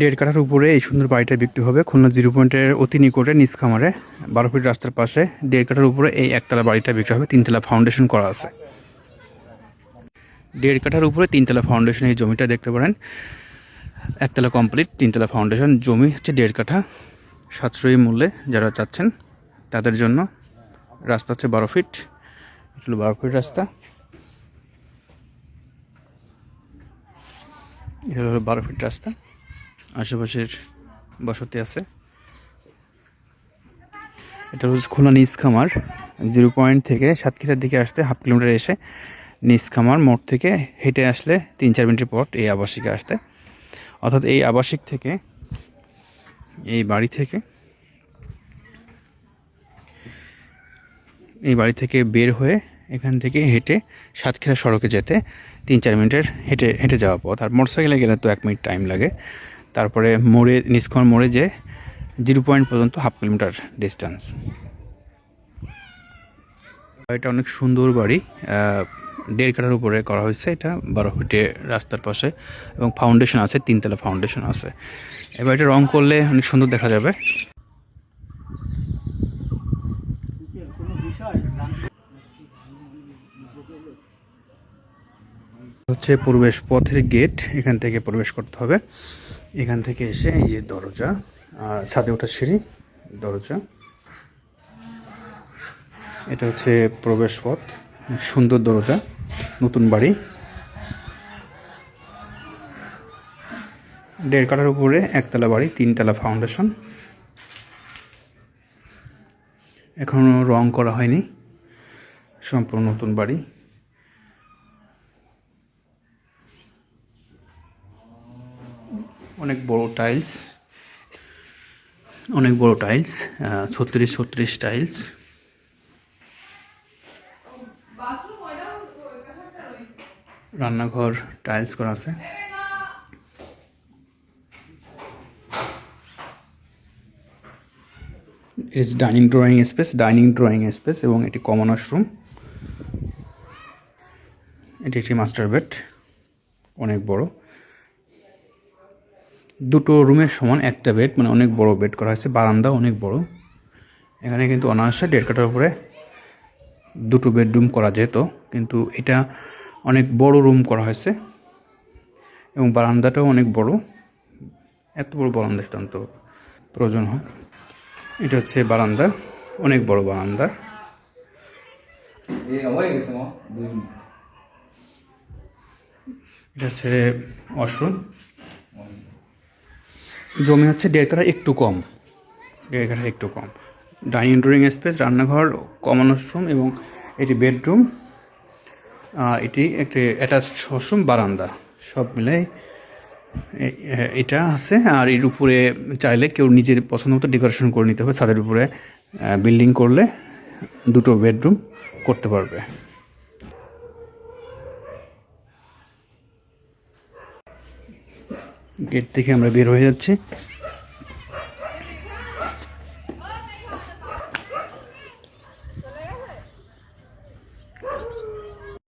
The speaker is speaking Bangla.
দেড় কাঠার উপরে এই সুন্দর বাড়িটা বিক্রি হবে। খুলনা জিরো পয়েন্টের অতি নিকটে নিজ খামারে। বারো ফিট রাস্তার পাশে দেড় কাঠার উপরে এই একতলা বাড়িটা বিক্রি হবে। তিনতলা ফাউন্ডেশন করা আছে। দেড় কাঠার উপরে তিনতলা ফাউন্ডেশন এই জমিটা দেখতে পারেন। একতলা কমপ্লিট তিনতলা ফাউন্ডেশন জমি হচ্ছে দেড় কাঠা। সাশ্রয়ী মূল্যে যারা চাচ্ছেন, তাদের জন্য রাস্তা হচ্ছে বারো ফিট। এটা হলো বারো ফিট রাস্তা। এটা হলো বারো ফিট রাস্তা। আশেপাশের বসতি আছে। এটা হচ্ছে খুলনা নিজ খামার জিরো পয়েন্ট থেকে সাতক্ষীরার দিকে আসতে হাফ কিলোমিটার এসে নিজ খামার মোড় থেকে হেঁটে আসলে তিন চার মিনিটের পর এই আবাসিকে আসতে। অর্থাৎ এই আবাসিক থেকে, এই বাড়ি থেকে, এই বাড়ি থেকে বের হয়ে এখান থেকে হেঁটে সাতক্ষীরা সড়কে যেতে তিন চার মিনিটের হেঁটে হেঁটে যাওয়া পথ। আর মোটরসাইকেলে গেলে তো এক মিনিট টাইম লাগে। তারপরে মোড়ে, নিষ্কর মোড়ে যে জিরো পয়েন্ট পর্যন্ত হাফ কিলোমিটার ডিস্টেন্স এটা অনেক সুন্দর বাড়ি দেড় কাটার উপরে করা হয়েছে এটা, বারো ফুটে রাস্তার পাশে, এবং ফাউন্ডেশন আছে, তিনতলা ফাউন্ডেশন আছে। এবার এটা রং করলে অনেক সুন্দর দেখা যাবে। হচ্ছে প্রবেশ পথের গেট এখান থেকে প্রবেশ করতে হবে। এখান থেকে এসে এই যে দরজা, আর ছাদে ওঠার সিঁড়ি, দরজা। এটা হচ্ছে প্রবেশ পথ, সুন্দর দরজা, নতুন বাড়ি। দেড় কাঠার উপরে একতলা বাড়ি, তিনতলা ফাউন্ডেশন এখনও রং করা হয়নি, সম্পূর্ণ নতুন বাড়ি। অনেক বড় টাইলস অনেক বড় টাইলস ছত্রিশ ছত্রিশ টাইলস রান্নাঘর টাইলস করা আছে। ইস dining drawing space dining drawing space এবং এটি কমন ওয়াশরুম এটি একটি মাস্টার বেড অনেক বড়। দুটো রুমের সমান একটা বেড মানে অনেক বড় বেড করা হয়েছে বারান্দা অনেক বড়। এখানে কিন্তু অনায়াসে দেড় কাটার উপরে দুটো বেডরুম করা যেত কিন্তু এটা অনেক বড় রুম করা হয়েছে এবং বারান্দাটাও অনেক বড়। এত বড় বারান্দা সাধারণত প্রয়োজন হয়। এটা হচ্ছে বারান্দা অনেক বড় বারান্দা। এটা হচ্ছে ওয়াশরুম জমি হচ্ছে দেড় কাঠা একটু কম। দেড় কাঠা একটু কম। ডাইনিং ড্রয়িং স্পেস, রান্নাঘর, কমন ওয়াশরুম এবং এটি বেডরুম। এটি একটি অ্যাটাচড ওয়াশরুম, বারান্দা। সব মিলে এ- এ- এটা আছে। আর এর উপরে চাইলে কেউ নিজের পছন্দ মতো ডেকোরেশন করে নিতে হবে। ছাদের উপরে বিল্ডিং করলে দুটো বেডরুম করতে পারবে। গেট থেকে আমরা বের হয়ে যাচ্ছি।